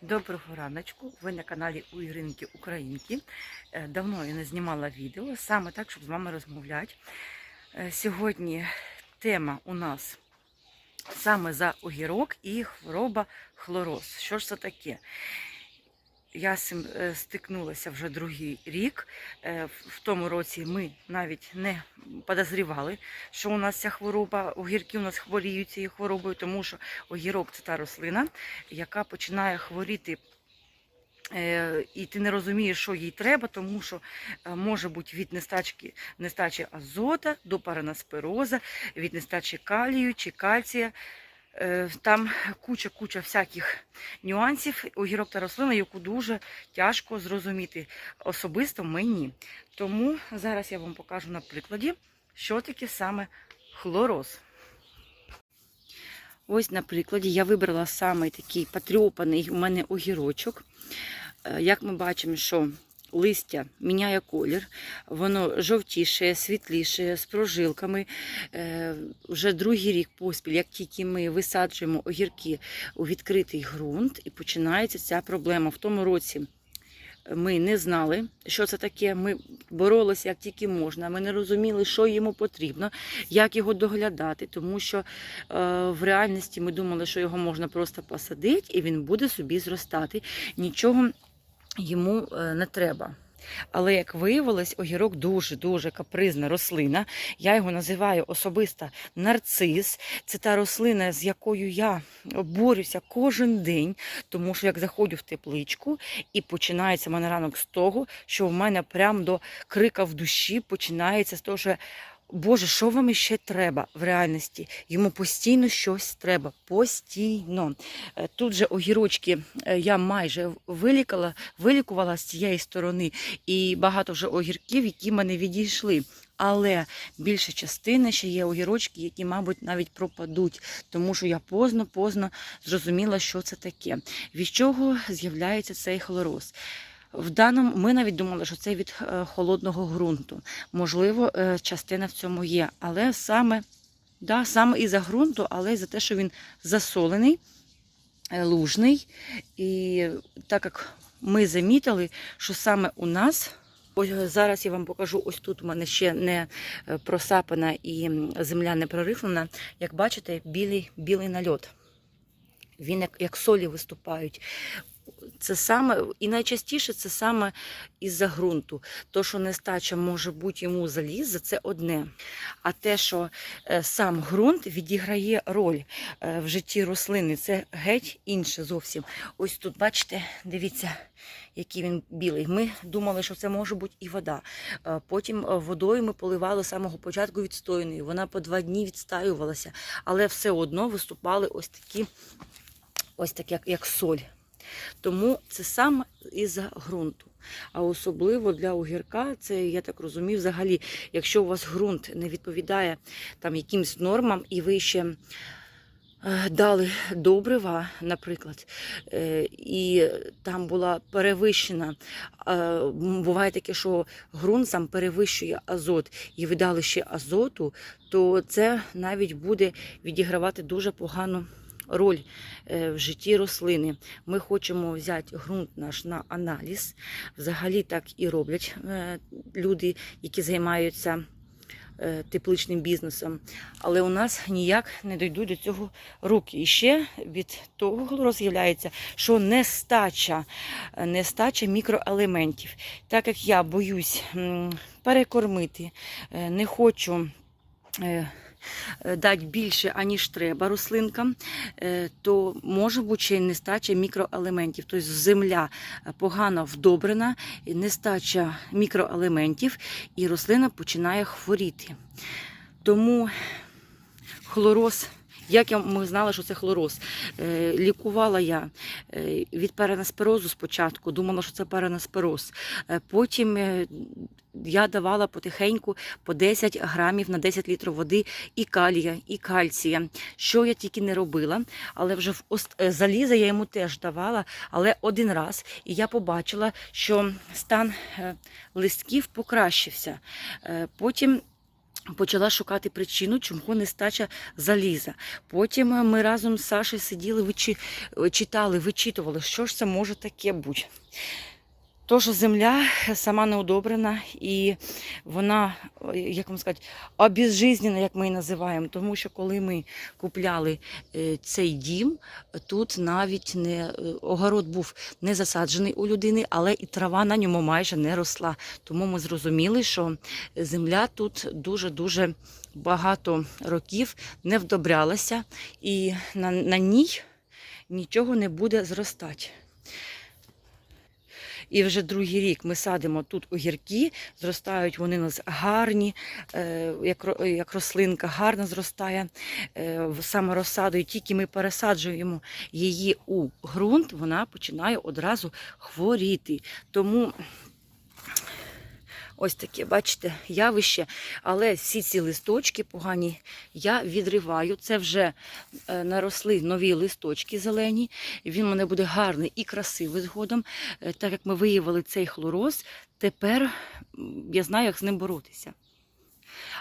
Доброго раночку. Ви на каналі у Іринки Українки. Е, Давно я не знімала відео, саме так, щоб з вами розмовляти. Е, Сьогодні тема у нас саме за огірок і хвороба хлороз. Що ж це таке? Я з цим е, стикнулася вже другий рік. Е, в- тому році ми навіть не подозрівали, що у нас ця хвороба, огірки у нас хворіють цією хворобою, тому що огірок це та рослина, яка починає хворіти. е, І ти не розумієш, що їй треба, тому що може бути від нестачки, нестачі азота до паранаспероза, від нестачі калію чи кальція. Е, Там куча-куча всяких нюансів. Огірок та рослина, яку дуже тяжко зрозуміти особисто мені. Тому зараз я вам покажу на прикладі, що таке саме хлороз. Ось на прикладі я вибрала саме такий потрьопаний у мене огірочок. Е, Як ми бачимо, що листя міняє колір, воно жовтіше, світліше, з прожилками. Е, Вже другий рік поспіль, як тільки ми висаджуємо огірки у відкритий ґрунт, і починається ця проблема. В тому році ми не знали, що це таке. Ми боролися як тільки можна. Ми не розуміли, що йому потрібно, як його доглядати, тому що е, в реальності ми думали, що його можна просто посадити і він буде собі зростати. Нічого йому е, не треба. Але як виявилось, огірок дуже-дуже капризна рослина. Я його називаю особисто нарцис. Це та рослина, з якою я борюся кожен день, тому що як заходжу в тепличку і починається в мене ранок з того, що в мене прям до крика в душі починається з того, що Боже, що вам іще треба в реальності? Йому постійно щось треба. Постійно. Е, Тут же огірочки е, я майже вилікала, вилікувала з цієї сторони, і багато вже огірків, які мене відійшли. Але більша частина ще є огірочки, які, мабуть, навіть пропадуть, тому що я поздно-поздно зрозуміла, що це таке. Від чого з'являється цей хлороз? В даному ми навіть думали, що це від е, холодного ґрунту. Можливо, е, частина в цьому є, але саме, да, саме і за ґрунту, але й за те, що він засолений, е, лужний. І так як ми замітили, що саме у нас. Ось зараз я вам покажу, ось тут у мене ще не просапана і земля не прорифлена. Як бачите, білий, білий нальот. Він як, як солі виступають. Це саме, і найчастіше це саме із-за ґрунту. То, що нестача може бути йому заліза, це одне. А те, що е, сам ґрунт відіграє роль е, в житті рослини, це геть інше зовсім. Ось тут, бачите, дивіться, який він білий. Ми думали, що це може бути і вода. Е, Потім водою ми поливали з самого початку відстояною. Вона по два дні відстаювалася, але все одно виступали ось такі, ось так, як, як соль. Тому це саме із-за ґрунту. А особливо для огірка, це я так розумію, взагалі, якщо у вас ґрунт не відповідає там якимсь нормам, і ви ще е, дали добрива, наприклад, е, і там була перевищена, е, буває таке, що ґрунт сам перевищує азот, і ви дали ще азоту, то це навіть буде відігравати дуже погану роль е, в житті рослини. Ми хочемо взяти ґрунт наш на аналіз. Взагалі так і роблять е, люди, які займаються е, тепличним бізнесом. Але у нас ніяк не дійдуть до цього руки. І ще від того з'являється, що нестача, нестача мікроелементів. Так як я боюсь перекормити, не хочу. Е, Дати більше, аніж треба рослинкам, е, то може бути ще й нестача мікроелементів. Тобто земля е, погано вдобрена, нестача мікроелементів, і рослина починає хворіти. Тому хлороз. Як я, ми знали, що це хлороз? Е, лікувала я е, від перенасперозу спочатку, думала, що це перенаспероз. Е, потім я давала потихеньку по 10 грамів на 10 літрів води і калія, і кальція. Що я тільки не робила, але вже в ост- заліза я йому теж давала, але один раз. І я побачила, що стан листків покращився. Потім Почала шукати причину, чому нестача заліза. Потім е, ми разом з Сашею сиділи, вичі... читали, вичитували, що ж це може таке бути. Тож земля сама не удобрена і вона, як вам сказати, обезжизнена, як ми її називаємо. Тому що коли ми купляли е, цей дім, тут навіть не е, огород був не засаджений у людини, але і трава на ньому майже не росла. Тому ми зрозуміли, що земля тут дуже-дуже багато років не вдобрялася, і на, на ній нічого не буде зростати. І вже другий рік ми садимо тут огірки, зростають вони у нас гарні, е, як, рослинка гарно зростає е, саме розсадою. Тільки ми пересаджуємо її у ґрунт, вона починає одразу хворіти. Тому ось таке, бачите, явище. Але всі ці листочки погані я відриваю. Це вже е, наросли нові листочки зелені. Він у мене буде гарний і красивий згодом. Е, Так як ми виявили цей хлороз, тепер я знаю, як з ним боротися.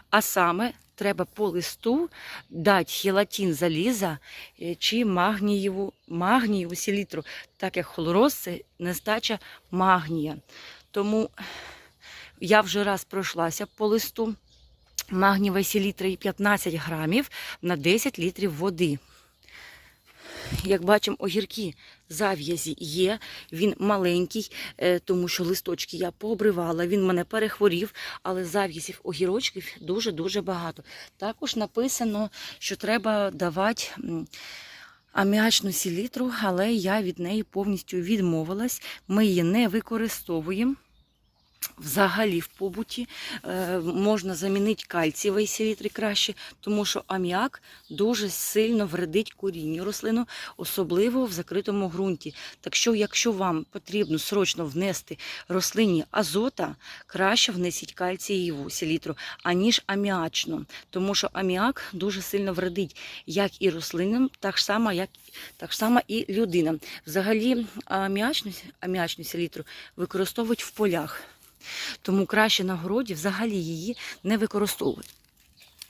А саме треба по листу дати хелатин заліза е, чи магнієву, магнієву селітру, так як хлороз це нестача магнія. Тому я вже раз пройшлася по листу магнієва селітра і 15 грамів на 10 літрів води. Як бачимо, огірки зав'язі є. Він маленький, е, тому що листочки я пообривала, він мене перехворів, але зав'язів огірочків дуже-дуже багато. Також написано, що треба давати аміачну селітру, але я від неї повністю відмовилась. Ми її не використовуємо. Взагалі в побуті е, можна замінити кальцієвий селітри краще, тому що аміак дуже сильно вредить корінню рослину, особливо в закритому ґрунті. Так що, якщо вам потрібно срочно внести рослині азота, краще внесіть кальцієву селітру, аніж аміачну, тому що аміак дуже сильно вредить як і рослинам, так само, як так само і людинам. Взагалі аміачну, аміачну селітру використовують в полях. Тому краще на городі взагалі її не використовувати.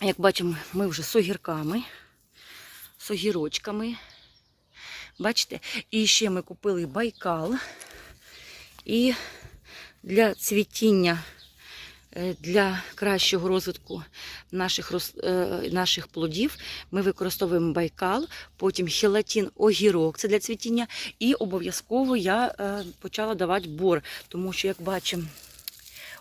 Як бачимо, ми вже з огірками, з огірочками. Бачите? І ще ми купили байкал. І для цвітіння, е, для кращого розвитку наших, е, наших плодів ми використовуємо байкал, потім хелатин огірок, це для цвітіння. І обов'язково я е, почала давати бор, тому що, як бачимо,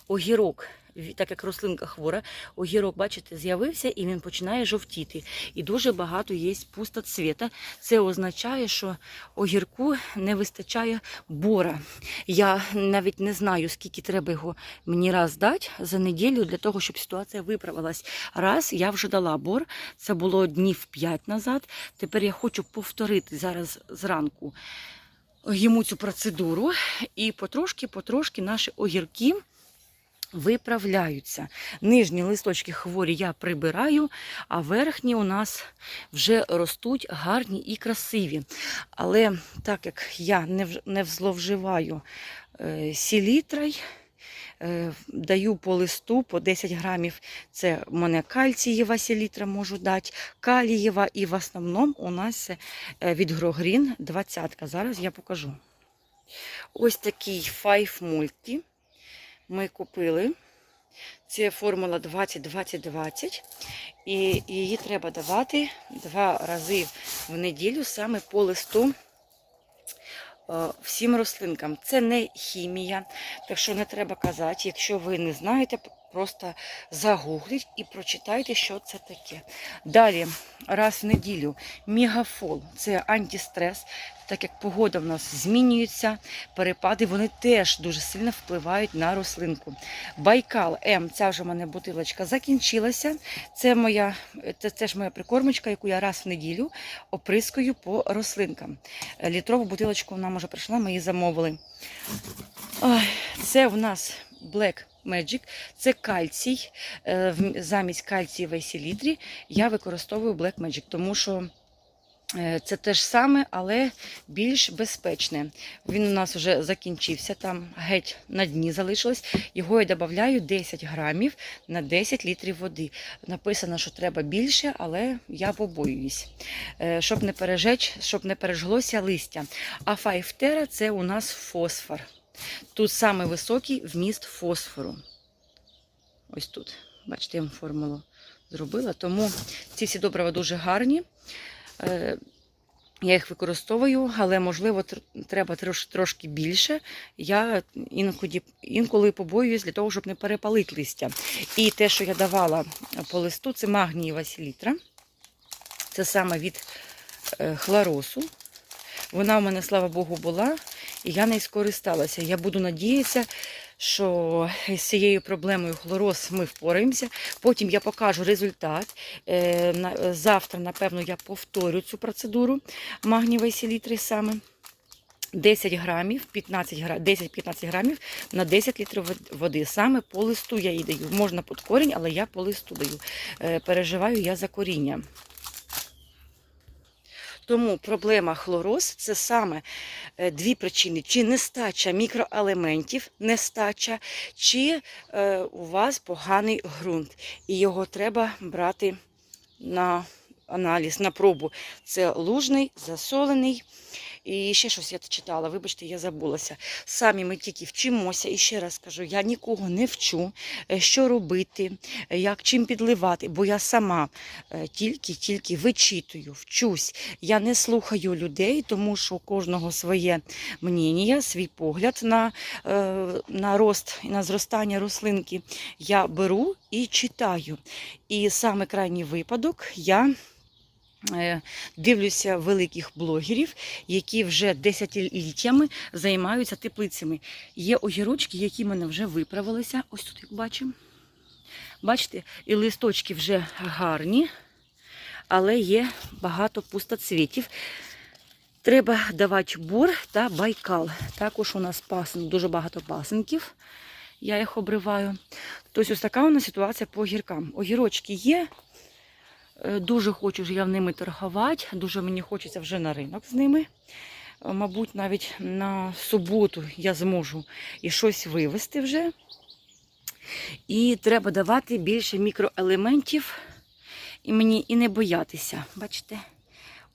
огірок, так як рослинка хвора, огірок, бачите, з'явився і він починає жовтіти. І дуже багато є пустоцвіта. Це означає, що огірку не вистачає бора. Я навіть не знаю, скільки треба його мені раз дати за неділю для того, щоб ситуація виправилась. Раз я вже дала бор, це було днів 5 назад. Тепер я хочу повторити зараз зранку йому цю процедуру, і потрошки-потрошки наші огірки виправляються. Нижні листочки хворі я прибираю, а верхні у нас вже ростуть гарні і красиві. Але так як я не, зловживаю е, сілітрой, е, даю по листу по 10 грамів. Це в мене кальцієва селітра можу дати, калієва, і в основному у нас е, від Грогрін 20. Зараз я покажу. Ось такий Five Multi ми купили. Це формула 20-20-20. І її треба давати два рази в неділю саме по листу е, всім рослинкам. Це не хімія, так що не треба казати. Якщо ви не знаєте, просто загугліть і прочитайте, що це таке. Далі, раз в неділю, мегафол це антистрес. Так як погода в нас змінюється, перепади вони теж дуже сильно впливають на рослинку. Байкал М, ця вже в мене бутилочка закінчилася. Це моя, це теж моя прикормочка, яку я раз в неділю оприскую по рослинкам. Літрову бутилочку вона вже прийшла, ми її замовили. Ой, це в нас Black Magic, це кальцій. Е, Замість кальцієвої селітрі я використовую Black Magic, тому що Е, Це те ж саме, але більш безпечне. Він у нас вже закінчився, там геть на дні залишилось. Його я додаю 10 грамів на 10 літрів води. Написано, що треба більше, але я побоююсь, Е, щоб не пережеч, щоб не пережглося листя. А файфтера це у нас фосфор. Тут саме високий вміст фосфору. Ось тут. Бачите, я вам формулу зробила. Тому ці всі добрива дуже гарні. Е, Я їх використовую, але можливо треба трошки більше. Я інколи, інколи побоююсь для того, щоб не перепалити листя. І те, що я давала по листу, це магнієва селітра. Це саме від е, хлоросу. Вона у мене, слава Богу, була, я нею скористалася. Я буду надіятися, що з цією проблемою хлороз ми впораємося. Потім я покажу результат. Е, Завтра, напевно, я повторю цю процедуру магнієвої селітри саме. 10 грамів, 15 гра- 10-15 грамів на 10 літрів води. Саме по листу я їй даю. Можна під корінь, але я по листу даю. Е, Переживаю я за коріння. Тому проблема хлороз це саме е, дві причини: чи нестача мікроелементів, нестача, чи е, у вас поганий ґрунт, і його треба брати на аналіз, на пробу. Це лужний, засолений. І ще щось я читала, вибачте, я забулася. Самі ми тільки вчимося, і ще раз кажу, я нікого не вчу, е, що робити, е, як чим підливати, бо я сама е, тільки-тільки вичитую, вчусь. Я не слухаю людей, тому що у кожного своє мнення, свій погляд на, е, на рост на зростання рослинки. Я беру і читаю. І саме крайній випадок я. Е, Дивлюся великих блогерів, які вже десятиліттями займаються теплицями. Є огірочки, які в мене вже виправилися. Ось тут, як бачимо. Бачите, і листочки вже гарні, але є багато пустоцвітів. Треба давати бур та байкал. Також у нас пасин, дуже багато пасинків. Я їх обриваю. Тобто ось така у нас ситуація по огіркам. Огірочки є. Е, Дуже хочу я ними торгувати, дуже мені хочеться вже на ринок з ними. Е, Мабуть, навіть на суботу я зможу і щось вивезти вже. І треба давати більше мікроелементів і мені і не боятися. Бачите?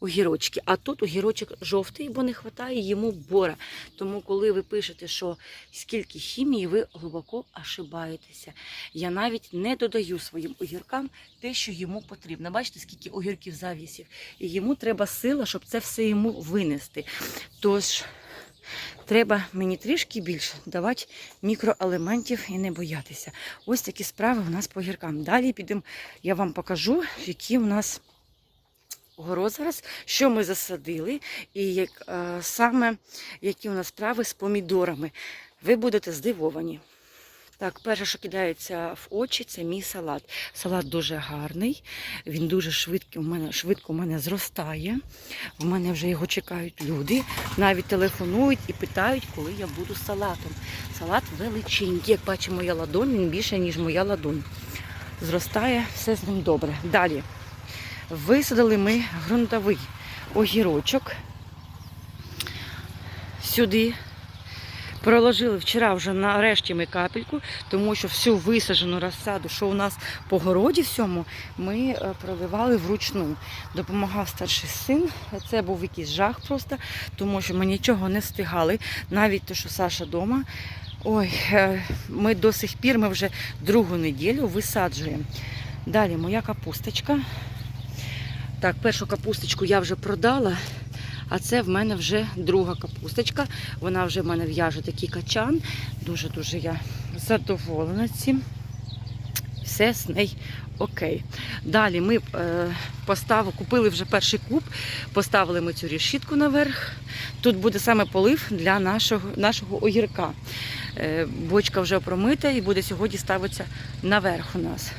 Огірочки. А тут огірочок жовтий, бо не вистачає йому бора. Тому, коли ви пишете, що скільки хімії, ви глибоко ошибаєтеся. Я навіть не додаю своїм огіркам те, що йому потрібно. Бачите, скільки огірків завісів. І йому треба сила, щоб це все йому винести. Тож треба мені трішки більше давати мікроелементів і не боятися. Ось такі справи у нас по огіркам. Далі підемо, я вам покажу, які у нас город зараз, що ми засадили, і як, е, саме які у нас справи з помідорами. Ви будете здивовані. Так, перше, що кидається в очі, це мій салат. Салат дуже гарний, він дуже швидко у мене, швидко у мене зростає. В мене вже його чекають люди. Навіть телефонують і питають, коли я буду салатом. Салат величенький. Як бачимо, моя ладонь, він більше, ніж моя ладонь. Зростає, все з ним добре. Далі. Висадили ми ґрунтовий огірочок сюди. Проложили вчора вже нарешті ми капельку, тому що всю висаджену розсаду, що у нас по городі всьому, ми е, проливали вручну. Допомагав старший син. Це був якийсь жах просто, тому що ми нічого не встигали. Навіть те, що Саша вдома. Ой, е, ми до сих пір ми вже другу неділю висаджуємо. Далі моя капусточка. Так, першу капусточку я вже продала, а це в мене вже друга капусточка. Вона вже в мене в'яже такий качан. Дуже-дуже я задоволена цим. Все з нею окей. Далі ми е, поставили, купили вже перший куб, поставили ми цю решітку наверх. Тут буде саме полив для нашого, нашого огірка. Е, бочка вже промита і буде сьогодні ставитися наверх у нас.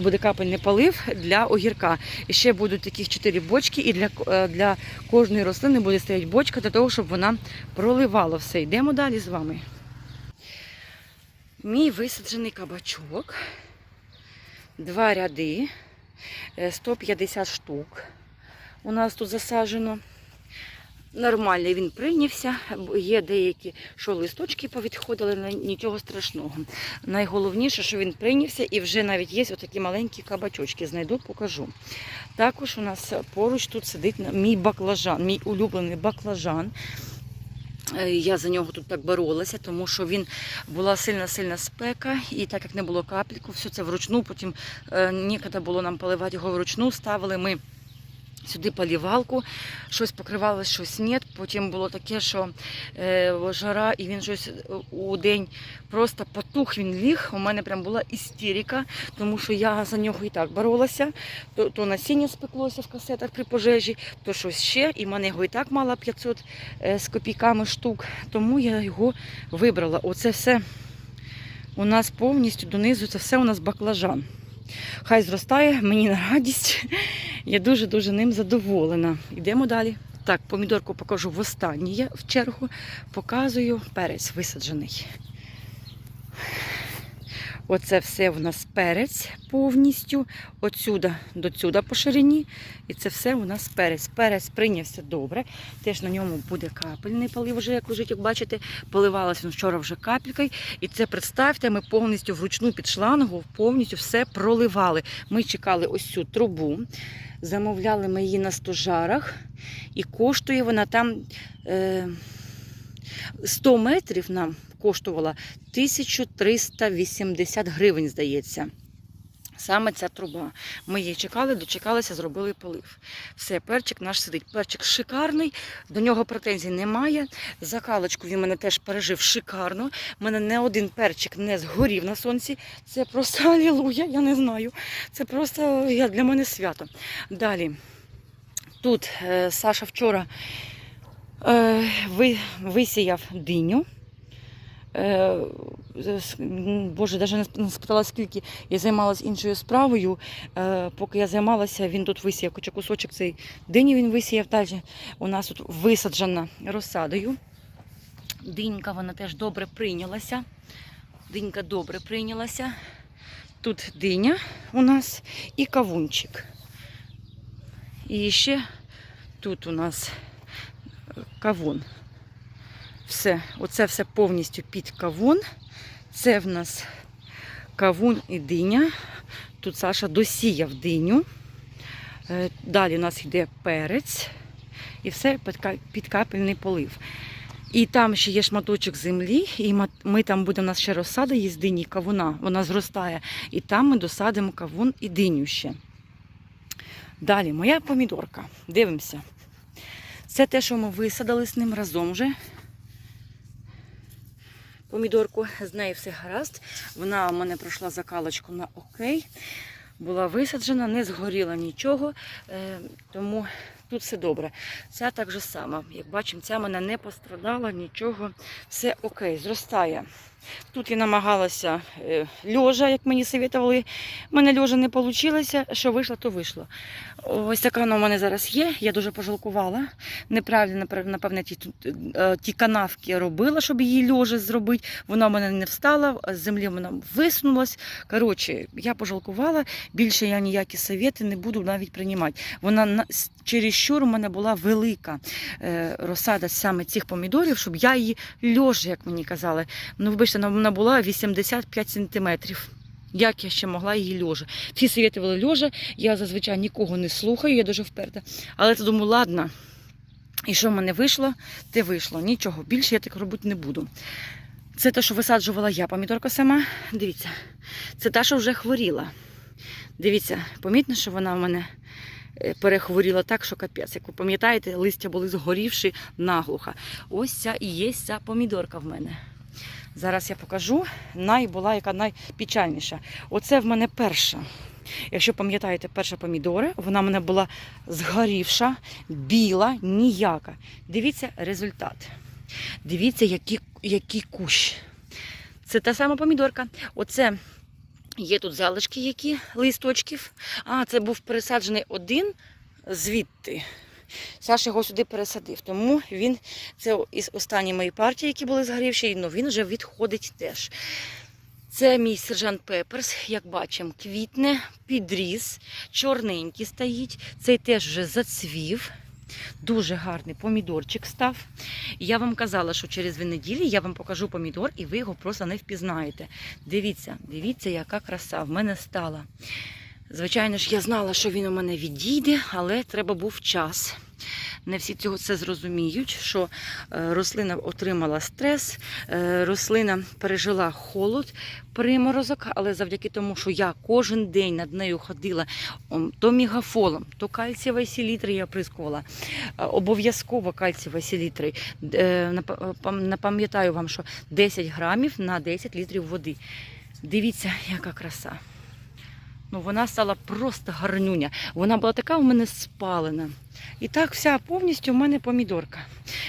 Буде капельний полив для огірка. І ще будуть таких 4 бочки, і для, е, для кожної рослини буде стояти бочка для того, щоб вона проливала все. Йдемо далі з вами. Мій висаджений кабачок. Два ряди, е, 150 штук. у нас тут засаджено. Нормально він прийнявся. Є деякі, що листочки повідходили, нічого страшного. Найголовніше, що він прийнявся, і вже навіть є отакі маленькі кабачочки. Знайду, покажу. Також у нас поруч тут сидить мій баклажан, мій улюблений баклажан. Е, Я за нього тут так боролася, тому що він була сильна-сильна спека, і так як не було капельку, все це вручну. Потім е, ніколи було нам поливати його вручну. Ставили ми сюди полівалку, щось покривалось, щось ні. Потім було таке, що е, жара, і він щось у день просто потух, він ліг. У мене прям була істерика, тому що я за нього і так боролася. То, то насіння спеклося в касетах при пожежі, то щось ще. І в мене його і так мало 500 е, з копійками штук. Тому я його вибрала. Оце все у нас повністю донизу, це все у нас баклажан. Хай зростає, мені на радість. Я дуже-дуже ним задоволена. Йдемо далі. Так, помідорку покажу в останній в чергу. Показую перець висаджений. Оце все в нас перець повністю. Отсюда до сюди по ширині. І це все у нас перець. Перець прийнявся добре. Теж на ньому буде капельний полив, вже як лежить, як бачите, поливалася вчора вже капелькою. І це представте, ми повністю вручну під шлангу повністю все проливали. Ми чекали ось цю трубу, замовляли ми її на стожарах, і коштує вона там е, 100 метрів нам коштувала 1380 гривень, здається. Саме ця труба. Ми її чекали, дочекалися, зробили полив. Все, перчик наш сидить. Перчик шикарний, до нього претензій немає. Закалочку він мене теж пережив шикарно. У мене не один перчик не згорів на сонці. Це просто алілуя, я не знаю. Це просто для мене свято. Далі. Тут е, Саша вчора е, ви, висіяв диню. Е, Боже, навіть не спитала, скільки я займалася іншою справою. Е, поки я займалася, він тут висіяв хоча кусочок цей дині він висіяв. Далі у нас тут висаджена розсадою. Динька вона теж добре прийнялася. Динька добре прийнялася. Тут диня у нас і кавунчик. І ще тут у нас кавун. Все, оце все повністю під кавун. Це в нас кавун і диня. Тут Саша досіяв диню. Е, Далі у нас йде перець і все під капельний полив. І там ще є шматочок землі, і ми там буде у нас ще розсада є з дині, кавуна, вона зростає. І там ми досадимо кавун і диню ще. Далі, моя помідорка. Дивимося. Це те, що ми висадили з ним разом вже. Помідорку, з нею все гаразд. Вона у мене пройшла закалочку на окей. Була висаджена, не згоріла нічого, е, тому тут все добре. Ця так же сама. Як бачимо, ця мене не пострадала, нічого, все окей, зростає. Тут я намагалася е, льожа, як мені советували. У мене льожа не вийшло, що вийшло, то вийшло. Ось така вона у мене зараз є. Я дуже пожалкувала. Неправильно, напев- напевне, ті, е, ті канавки робила, щоб її льожа зробити. Вона в мене не встала, з землі вона висунулась. Коротше, я пожалкувала. Більше я ніякі совєти не буду навіть приймати. Вона на- с- чересчур у мене була велика е, розсада саме цих помідорів, щоб я її льожа, як мені казали. Ну, вибачте, вона була 85 сантиметрів. Як я ще могла її льожа? Всі советували льожа, я зазвичай нікого не слухаю, я дуже вперта. Але я думаю, ладно. І що в мене вийшло, те вийшло. Нічого, більше я так робити не буду. Це те, що висаджувала я помідорка сама. Дивіться, це та, що вже хворіла. Дивіться, помітно, що вона в мене е, перехворіла так, що капець. Як ви пам'ятаєте, листя були згорівши наглухо. Ось ця і є ця помідорка в мене. Зараз я покажу. Най була яка найпечальніша. Оце в мене перша. Якщо пам'ятаєте, перша помідора, вона в мене була згорівша, біла, ніяка. Дивіться результат. Дивіться, який, який кущ. Це та сама помідорка. Оце є тут залишки, які листочків. А, це був пересаджений один звідти. Саша його сюди пересадив. Тому він це із останньої моєї партії, які були згорівші, ну він вже відходить теж. Це мій сержант Пеперс, як бачимо, квітне, підріс, чорненький стоїть. Цей теж вже зацвів. Дуже гарний помідорчик став. Я вам казала, що через дві неділі я вам покажу помідор, і ви його просто не впізнаєте. Дивіться, дивіться, яка краса в мене стала. Звичайно ж, я знала, що він у мене відійде, але треба був час. Не всі цього це зрозуміють, що е, рослина отримала стрес, е, рослина пережила холод, приморозок, але завдяки тому, що я кожен день над нею ходила то мігафолом, то кальцієвої селітри я прискувала. Е, Обов'язково кальцієвої селітри. Нап- пам- Напам'ятаю вам, що 10 грамів на 10 літрів води. Дивіться, яка краса. Ну, вона стала просто гарнюня. Вона була така у мене спалена. І так вся повністю в мене помідорка.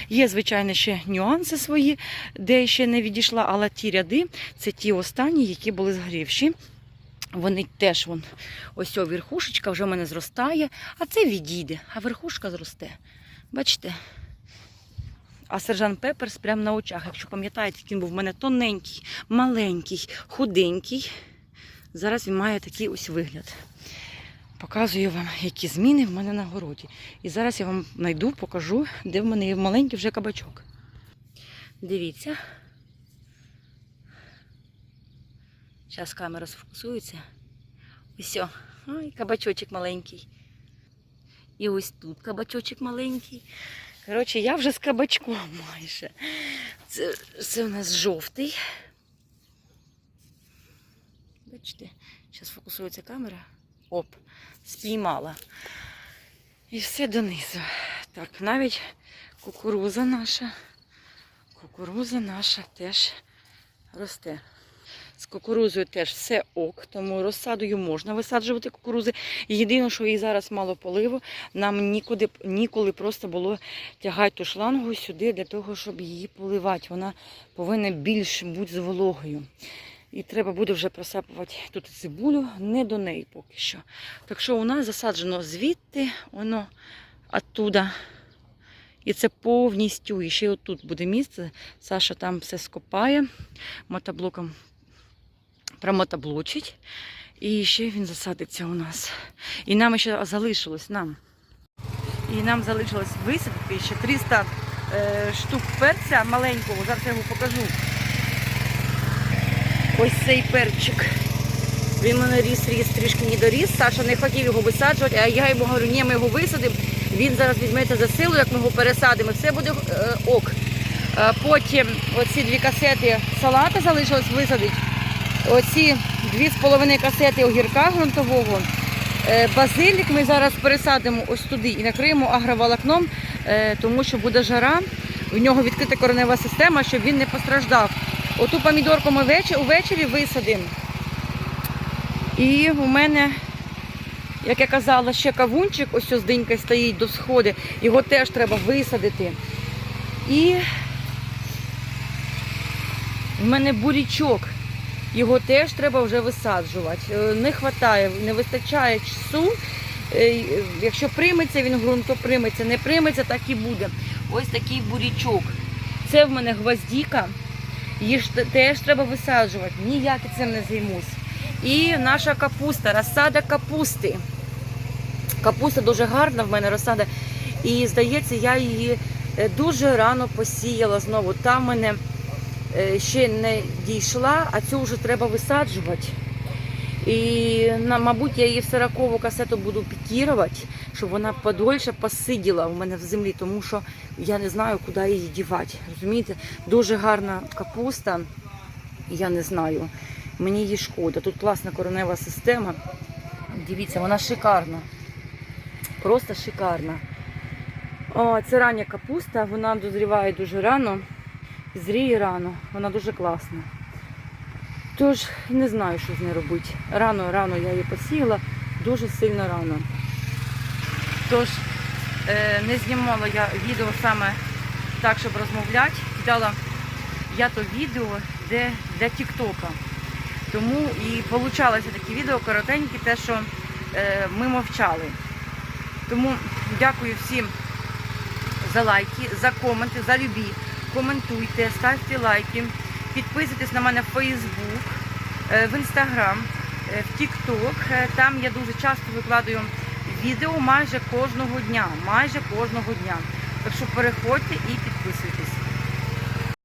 Є, звичайно, ще нюанси свої, де я ще не відійшла, але ті ряди це ті останні, які були згорівші. Вони теж вон, ось о, верхушечка вже в мене зростає, а це відійде, а верхушка зросте. Бачите? А сержант Пеперс прямо на очах. Якщо пам'ятаєте, він був в мене тоненький, маленький, худенький. Зараз він має такий ось вигляд. Показую вам, які зміни в мене на городі. І зараз я вам знайду, покажу, де в мене є маленький вже кабачок. Дивіться. Зараз камера сфокусується. Ось. Ой, кабачочок маленький. І ось тут кабачочок маленький. Коротше, я вже з кабачком майже. Це, це у нас жовтий. Бачите, зараз фокусується камера. Оп, спіймала. І все донизу. Так, навіть кукуруза наша. Кукуруза наша теж росте. З кукурузою теж все ок, тому розсадою можна висаджувати кукурузи. Єдине, що їй зараз мало поливу, нам нікуди, ніколи просто було тягати ту шлангу сюди для того, щоб її поливати. Вона повинна більш бути з вологою. І треба буде вже просапувати тут цибулю, не до неї поки що. Так що у нас засаджено звідти, воно оттуда. І це повністю. І ще отут буде місце. Саша там все скопає, мотоблоком промотоблочить. І ще він засадиться у нас. І нам ще залишилось нам. І нам залишилось висадити ще 300 е, штук перця маленького. Зараз я його покажу. Ось цей перчик. Він мене ріс, ріс, трішки не доріс. Саша не хотів його висаджувати, а я йому говорю, ні, ми його висадимо. Він зараз візьметься за силу, як ми його пересадимо. Все буде е, ок. Е, потім оці дві касети салата залишилось висадити. Оці дві з половиною касети огірка ґрунтового. Е, базилік ми зараз пересадимо ось туди і накриємо агроволокном, е, тому що буде жара. В нього відкрита коренева система, щоб він не постраждав. Оту помідорку ми вечір, увечері висадимо. І у мене, як я казала, ще кавунчик, ось з динькою стоїть до сходи. Його теж треба висадити. І в мене бурячок. Його теж треба вже висаджувати. Е, Не вистачає, не вистачає часу. Е, Якщо прийметься він ґрунт, то прийметься. Не прийметься, так і буде. Ось такий бурячок. Це в мене гвоздіка. Її ж теж треба висаджувати. Ніяк цим не займусь. І наша капуста, розсада капусти. Капуста дуже гарна в мене розсада. І здається, я її е, дуже рано посіяла знову. Там в мене е, ще не дійшла, а цю вже треба висаджувати. І, мабуть, я її в 40 касету буду пікірувати, щоб вона подольше посиділа у мене в землі, тому що я не знаю, куди її дівати. Розумієте? Дуже гарна капуста, я не знаю. Мені її шкода. Тут класна коренева система. Дивіться, вона шикарна. Просто шикарна. О, це рання капуста, вона дозріває дуже рано, зріє рано, вона дуже класна. Тож не знаю, що з нею робити. Рано, рано я її посіяла, дуже сильно рано. Тож е, не знімала я відео саме так, щоб розмовляти. Кидала я то відео де для Тіктока. Тому і получалося такі відео коротенькі, те, що е, ми мовчали. Тому дякую всім за лайки, за коменти, за любі. Коментуйте, ставте лайки, підписуйтесь на мене в Фейсбук. в інстаграм, е, в Тікток. Там я дуже часто викладаю відео майже кожного дня. Майже кожного дня. Так що переходьте і підписуйтесь.